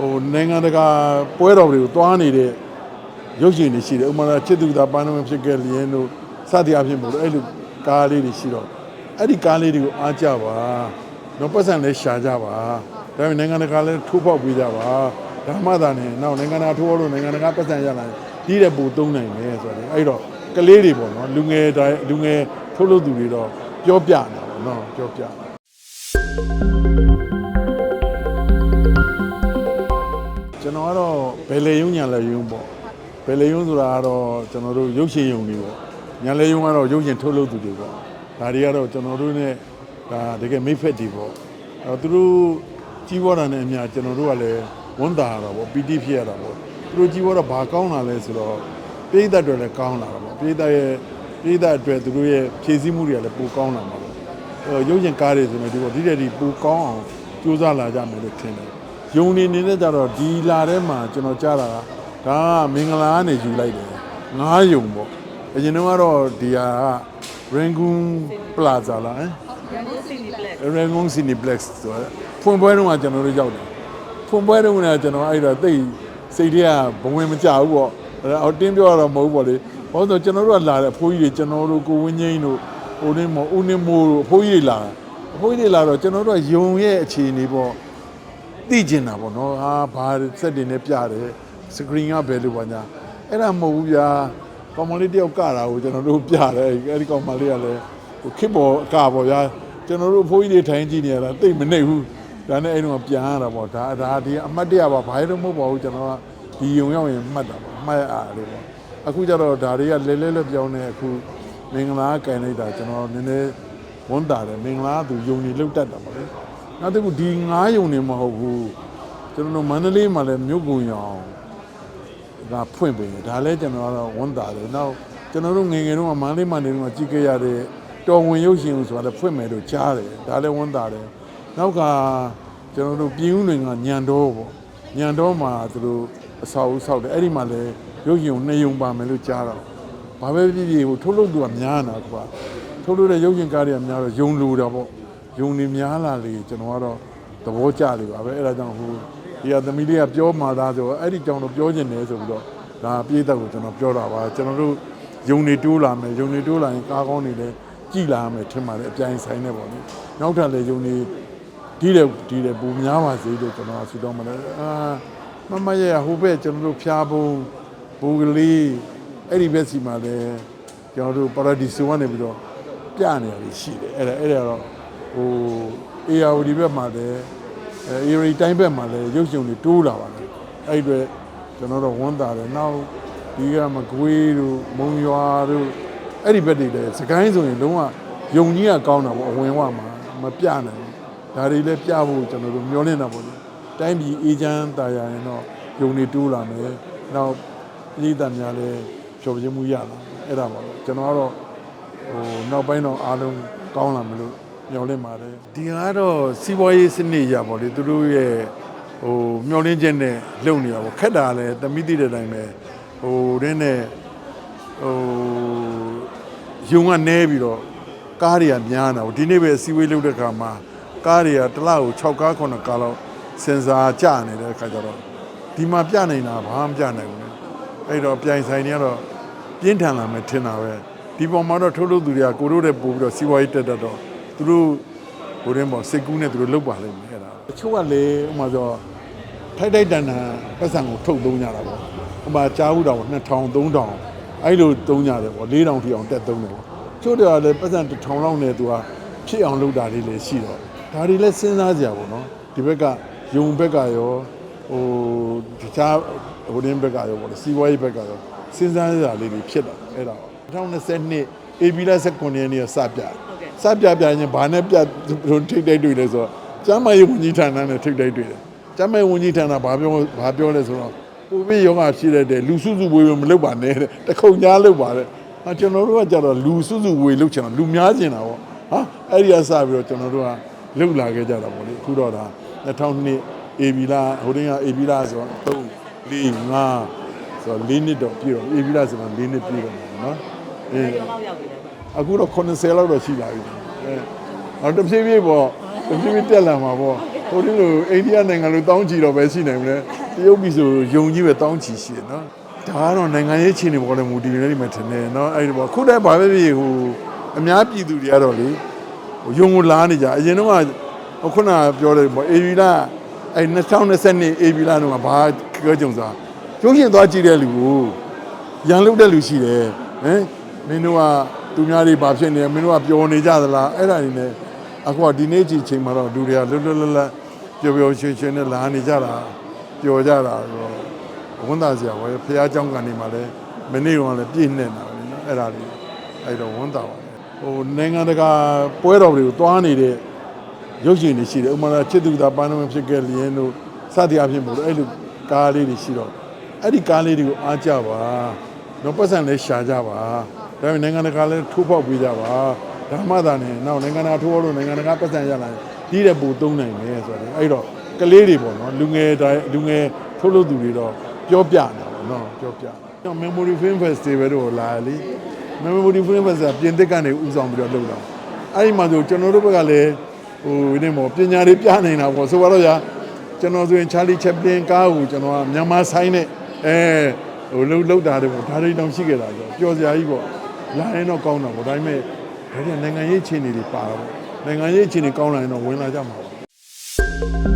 ဟိုနိုင်ငံတကာပွဲတော်တွေကိုတွားနေတဲ့ရုပ်ရှင်တွေရှိတယ်ဥပမာချစ်သူသာပန်းတော်ဖြစ်ခဲ့လျင်တို့စသည်အဖြစ်မို့လို့အဲ့လိုကားလေးတွေရှိတော့အဲ့ဒီကားလေးတွေကိုအားကြပါတော့ပတ်စံလေးရှာကြပါဒါပေမဲ့နိုင်ငံတကာလည်းထိုးပေါက်ပေးကြပါဒါမှသာနေနောက်နိုင်ငံတကာထိုးလို့နိုင်ငံတကာပတ်စံရလာဒီတဲ့ပူသုံးနိုင်တယ်ဆိုတော့အဲ့တော့ကလေးတွေပေါ့နော်လူငယ်တိုင်းလူငယ်ထုတ်လို့သူတွေတော့ပြောပြနေတာပေါ့နော်ပြောပြ ကျွန်တော်ကတော့ဘယ်လေယုံညာလေယုံပေါ့ဘယ်လေယုံဆိုတာကတော့ကျွန်တော်တို့ရုပ်ရှင်ယုံတွေပေါ့ညာလေယုံကတော့ရုပ်ရှင်ထုတ်လုပ်သူတွေပေါ့ဒါတွေကတော့ကျွန်တော်တို့ ਨੇ ဒါတကယ်မိတ်ဖက်တွေပေါ့အဲသူတို့ကြီးပွားတာနဲ့အများကျွန်တော်တို့ကလည်းဝန်တာရတာပေါ့ပီတိဖြစ်ရတာပေါ့သူတို့ကြီးပွားတော့ဘာကောင်းလာလဲဆိုတော့ပြည်သက်တွေလည်းကောင်းလာတာပေါ့ပြည်သက်ရဲ့ပြည်သက်အတွက်သူတို့ရဲ့ဖြည့်ဆည်းမှုတွေကလည်းပိုကောင်းလာမှာပေါ့အဲရုပ်ရှင်ကားတွေဆိုရင်ဒီပေါ့ဒီတဲ့ဒီပိုကောင်းအောင်ကြိုးစားလာကြမယ်လို့ထင်တယ် ယုံနေနေတဲ့ကြတော့ဒီလာထဲမှာကျွန်တော်ကြားတာကဒါကမင်္ဂလာကနေယူလိုက်တယ်ငားယုံပေါ့အရင်တော့ကတော့ဒီဟာက Rangoon Plaza လားဟမ် Rangoon Cineplex ဆိုတော့ဖွင့်ပွဲတုန်းကကျွန်တော်တို့ရောက်တယ်ဖွင့်ပွဲတုန်းကကျွန်တော်အဲ့ဒါတိတ်စိတ်ထဲကဘဝင်မကြဘူးပေါ့အဲ့ဒါအော်တင်းပြောရတော့မဟုတ်ပေါ့လေဘာလို့လဲဆိုတော့ကျွန်တော်တို့ကလာတယ်အဖိုးကြီးတွေကျွန်တော်တို့ကိုဝင်းငိမ့်တို့ဟိုနေမဦးနေမိုးတို့အဖိုးကြီးတွေလာတာအဖိုးကြီးတွေလာတော့ကျွန်တော်တို့ကယုံရဲ့အခြေအနေပေါ့ သိကျင်တာပေါ့နော်ဟာဘာစက်တင်နဲ့ပြတယ်စကရင်ကဘယ်လိုပါညာအဲ့ဒါမဟုတ်ဘူးဗျာကောင်မလေးတယောက်ကတာကိုကျွန်တော်တို့ပြတယ်အဲ့ဒီကောင်မလေးကလည်းဟိုခစ်ပေါ်အကပေါ့ဗျာကျွန်တော်တို့အဖိုးကြီးတွေထိုင်ကြည့်နေရတာသိမနေဘူးဒါနဲ့အဲ့တော့ပြန်ရတာပေါ့ဒါဒါဒီအမှတ်တရပါဘာလို့မဟုတ်ပါဘူးကျွန်တော်ကဒီယုံရောက်ရင်မှတ်တာပေါ့မှတ်ရတယ်ပေါ့အခုကျတော့ဒါတွေကလဲလဲလဲပြောင်းနေအခုမင်္ဂလာကင်လိုက်တာကျွန်တော်နည်းနည်းဝန်တာတယ်မင်္ဂလာကသူယုံနေလောက်တတ်တာပါလေ နောက်တစ်ခုဒီငားယုံနေမဟုတ်ဘူးကျွန်တော်တို့မန္တလေးမှာလည်းမြို့ကုံရောင်ကဖွင့်ပေးတယ်ဒါလည်းကျွန်တော်ကတော့ဝန်တာတယ်နောက်ကျွန်တော်တို့ငယ်ငယ်တုန်းကမန္တလေးမှာနေတုန်းကကြည့်ခဲ့ရတဲ့တော်ဝင်ရုပ်ရှင်ဆိုတာလည်းဖွင့်မယ်လို့ကြားတယ်ဒါလည်းဝန်တာတယ်နောက်ကကျွန်တော်တို့ပြည်ဦးလွင်ကညံတော်ပေါ့ညံတော်မှာသူတို့အဆောက်အဦဆောက်တယ်အဲ့ဒီမှာလည်းရုပ်ရှင်ကိုနှစ်ယုံပါမယ်လို့ကြားတော့ဘာပဲဖြစ်ဖြစ်ဟိုထုတ်လုပ်သူကများနေတာကွာထုတ်လို့တဲ့ရုပ်ရှင်ကားတွေကများတော့ယုံလိုတာပေါ့ ယုံနေများလာလေကျွန်တော်ကတော့သဘောကျလေပါပဲအဲ့ဒါကြောင့်ဟိုဒီကသမီးလေးကပြောမှသာဆိုတော့အဲ့ဒီကြောင့်တော့ပြောချင်တယ်ဆိုပြီးတော့ဒါပြေးသက်ကိုကျွန်တော်ပြောတာပါကျွန်တော်တို့ယုံနေတိုးလာမယ်ယုံနေတိုးလာရင်ကားကောင်းနေလဲကြည်လာမယ်ထင်ပါတယ်အပြိုင်ဆိုင်နေပေါ့လေနောက်ထပ်လည်းယုံနေဒီတဲ့ဒီတဲ့ပူများပါစေလို့ကျွန်တော်ဆူတောင်းပါတယ်အာမမရဲ့ဟိုဘက်ကျွန်တော်တို့ဖျားဖို့ဘူကလေးအဲ့ဒီဘက်စီမှာလည်းကျွန်တော်တို့ပါရာဒီဆိုကနေပြီးတော့ပြနေရတယ်ရှိတယ်အဲ့ဒါအဲ့ဒါတော့ ဟို ARD ဘက်မှာလည်းအဲ ARD တိုင်းဘက်မှာလည်းရုပ်ရှင်တွေတိုးလာပါတယ်အဲ့ဒီအတွက်ကျွန်တော်တို့ဝန်တာတယ်နောက်ဒီကမကွေးတို့မုံရွာတို့အဲ့ဒီဘက်တွေလည်းစကိုင်းဆိုရင်လုံးဝယုံကြီးကကောင်းတာပေါ့အဝင်ဝမှာမပြနိုင်ဘူးဒါတွေလည်းပြဖို့ကျွန်တော်တို့မျှော်လင့်တာပေါ့လေတိုင်းပြည်အေဂျင့်တာယာရင်တော့ယုံတွေတိုးလာမယ်နောက်ပြည်သားများလည်းဖြောပြမှုရလာအဲ့ဒါပါပဲကျွန်တော်ကတော့ဟိုနောက်ပိုင်းတော့အားလုံးကောင်းလာမလို့ မျှော်လင့်ပါတယ်ဒီကတော့စီးပွားရေးစနစ်ရပါလေသူတို့ရဲ့ဟိုမျှော်လင့်ချက်နဲ့လုပ်နေတာပေါ့ခက်တာလည်းတမိတိတဲ့အတိုင်းပဲဟိုရင်းနဲ့ဟိုယုံကနေပြီးတော့ကားတွေကများနေတာပေါ့ဒီနေ့ပဲစီးဝေးလုပ်တဲ့ခါမှာကားတွေကတစ်လားကို6ကား9ကားလောက်စင်စာကျနေတဲ့အခါကျတော့ဒီမှာပြနိုင်တာဘာမှမပြနိုင်ဘူးအဲ့တော့ပြိုင်ဆိုင်တွေကတော့ပြင်းထန်လာမယ်ထင်တာပဲဒီပေါ်မှာတော့ထုတ်လို့သူတွေကကိုတို့တဲ့ပို့ပြီးတော့စီးပွားရေးတက်တတ်တော့ သူတို့ဟိုတင်းပေါ့စိတ်ကူးနဲ့သူတို့လုတ်ပါလိမ့်မယ်အဲ့ဒါတချို့ကလေဥပမာဆိုထိုက်ထိုက်တန်တန်ပတ်စံကိုထုတ်သုံးကြတာပေါ့ဥပမာကြားဘူးတော့2000 3000အဲ့လိုသုံးကြတယ်ပေါ့4000ထိအောင်တက်သုံးတယ်ပေါ့ချို့တွေကလည်းပတ်စံ1000လောက်နဲ့သူကဖြစ်အောင်လုပ်တာလေးလည်းရှိတော့ဒါတွေလည်းစဉ်းစားကြပါဘောနော်ဒီဘက်ကယုံဘက်ကရောဟိုတခြားဟိုတင်းဘက်ကရောပေါ့လေစီးပွားရေးဘက်ကရောစဉ်းစားရတာလေးတွေဖြစ်တာအဲ့ဒါ2020 AB လ19ရက်နေ့ကစပြ စပြပြရင်ဘာနဲ့ပြထိတ်တိုက်တွေ့လဲဆိုတော့ကျမ်းမာရေးဝန်ကြီးဌာနနဲ့ထိတ်တိုက်တွေ့တယ်ကျမ်းမာရေးဝန်ကြီးဌာနဘာပြောဘာပြောလဲဆိုတော့ကိုဗစ်ရောဂါရှိတဲ့တဲ့လူစုစုဝေးဝေးမလုပ်ပါနဲ့တဲ့တခုံညာလုပ်ပါတဲ့ဟာကျွန်တော်တို့ကကြတော့လူစုစုဝေးလုပ်ချင်တာလူများချင်တာပေါ့ဟာအဲ့ဒီကစပြီးတော့ကျွန်တော်တို့ကလှုပ်လာခဲ့ကြတာပေါ့လေအခုတော့ဒါ2002 AB လဟိုတင်းက AB လဆိုတော့3 4 5ဆိုတော့၄နှစ်တော့ပြည့်တော့ AB လဆိုတော့၄နှစ်ပြည့်တော့မှာနော်အေးလောက်ရောက်ပြီလေ အခုတော့80လောက်တော့ရှိလာပြီအဲအော်တဖြည်းဖြည်းပေါ့တဖြည်းဖြည်းတက်လာမှာပေါ့ဟဟိုဒီလိုအိန္ဒိယနိုင်ငံလိုတောင်းချီတော့ပဲရှိနိုင်မလဲတရုတ်ပြည်ဆိုယုံကြည်ပဲတောင်းချီရှိတယ်နော်ဒါကတော့နိုင်ငံရေးခြေနေပေါ်တယ်မူတည်နေလိမ့်မယ်ထင်တယ်နော်အဲ့ဒီပေါ့ခုတည်းဘာပဲဖြစ်ဟိုအများပြည်သူတွေကတော့လေဟိုယုံကိုလာနေကြအရင်တော့ကဟိုခုနကပြောတယ်ပေါ့အေဗီလာအဲ့2020အေဗီလာတော့ဘာကြောကြုံစားကျိုးရှင်သွားကြည့်တဲ့လူကိုရန်လုတဲ့လူရှိတယ်ဟမ်မင်းတို့က သူများတွေဘာဖြစ်နေလဲမင်းတို့ကပျော်နေကြသလားအဲ့ဒါတွေနဲ့အခုကဒီနေ့ကြည့်ချိန်မှာတော့လူတွေကလွတ်လွတ်လပ်လပ်ပျော်ပျော်ရွှင်ရွှင်နဲ့လာနေကြတာပျော်ကြတာတော့ဝန်သားစရာပဲဖះเจ้าကနေမှလည်းမနေ့ကလည်းပြည့်နေတာပဲနော်အဲ့ဒါတွေအဲ့တော့ဝန်သားပါဟိုနိုင်ငံတကာပွဲတော်တွေကိုတွားနေတဲ့ရုပ်ရှင်တွေရှိတယ်ဥပမာချစ်သူသာပန်းတော်ဖြစ်ခဲ့လျင်တို့စသည်အဖြစ်မို့လို့အဲ့လိုကားလေးတွေရှိတော့ အဲ့ဒီကားလေးတွေကိုအားကြပါတော့ပတ်စံလည်းရှာကြပါ ဒါပေမဲ့နိုင်ငံတကာလည်းထိုးပေါက်ပေးကြပါဓမ္မသာနဲ့နောက်နိုင်ငံတကာထိုးပေါက်လို့နိုင်ငံတကာပတ်စံရလာရင်ဒီတဲ့ပူသုံးနိုင်မယ်ဆိုတော့အဲ့တော့ကလေးတွေပေါ့နော်လူငယ်တိုင်းလူငယ်ထုတ်လို့သူတွေတော့ပြောပြနေတာပေါ့နော်ပြောပြတော့ Memory Film Festival တို့လာလေ Memory Film Festival ပြင်သစ်ကနေဥဆောင်ပြီးတော့လုပ်တာအဲ့ဒီမှာဆိုကျွန်တော်တို့ဘက်ကလည်းဟိုဒီနေ့မောပညာတွေပြနေတာပေါ့ဆိုတော့ရာကျွန်တော်ဆိုရင် Charlie Chaplin ကားကိုကျွန်တော်ကမြန်မာဆိုင်နဲ့အဲဟိုလှုပ်လှုပ်တာတွေပေါ့ဒါတွေတောင်ရှိခဲ့တာဆိုပျော်စရာကြီးပေါ့ လာရင်တော့ကောင်းတာပေါ့ဒါပေမဲ့ဒါတွေနိုင်ငံရေးအခြေအနေတွေပါတော့နိုင်ငံရေးအခြေအနေကောင်းလာရင်တော့ဝင်လာကြမှာပါ